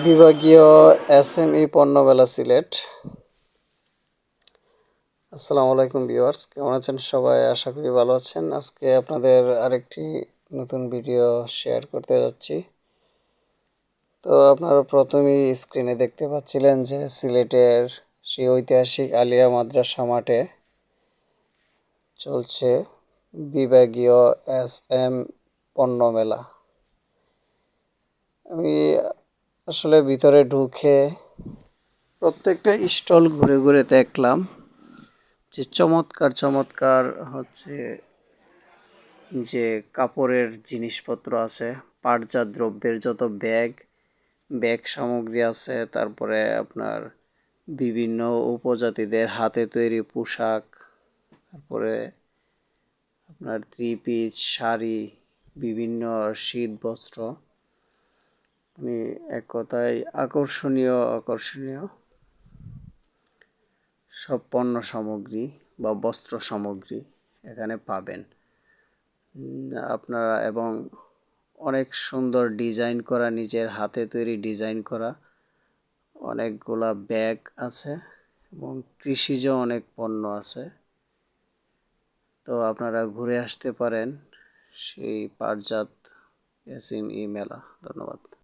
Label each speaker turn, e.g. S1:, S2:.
S1: বিভাগীয় S M E পণ্যমেলা সিলেট। আসসালামু আলাইকুম ভিউয়ার্স, কেমন আছেন সবাই? আশা করি ভালো আছেন। আজকে আপনাদের আরেকটি নতুন ভিডিও শেয়ার করতে যাচ্ছি। তো আপনারা প্রথমেই স্ক্রিনে দেখতে পাচ্ছিলেন যে সিলেটের সেই ঐতিহাসিক আলিয়া মাদ্রাসা মাঠে চলছে বিভাগীয় এস এম পণ্যমেলা। আমি আসলে ভিতরে ঢুকে প্রত্যেকটা স্টল ঘুরে ঘুরে দেখলাম যে চমৎকার চমৎকার হচ্ছে যে কাপড়ের জিনিসপত্র আছে, পাটজাত দ্রব্যের যত ব্যাগ ব্যাগ সামগ্রী আছে, তারপরে আপনার বিভিন্ন উপজাতিদের হাতে তৈরি পোশাক, তারপরে আপনার থ্রি শাড়ি, বিভিন্ন শীত বস্ত্র। মানে এক কথায় আকর্ষণীয় আকর্ষণীয়। সব পণ্য সামগ্রী বা বস্ত্র সামগ্রী এখানে পাবেন। আপনারা এবং অনেক সুন্দর ডিজাইন করা, নিজের হাতে তৈরি ডিজাইন করা অনেকগুলা ব্যাগ আছে এবং কৃষিজ অনেক পণ্য আছে। তো আপনারা ঘুরে আসতে পারেন সেই পাটজাত এসিম ই মেলা। ধন্যবাদ।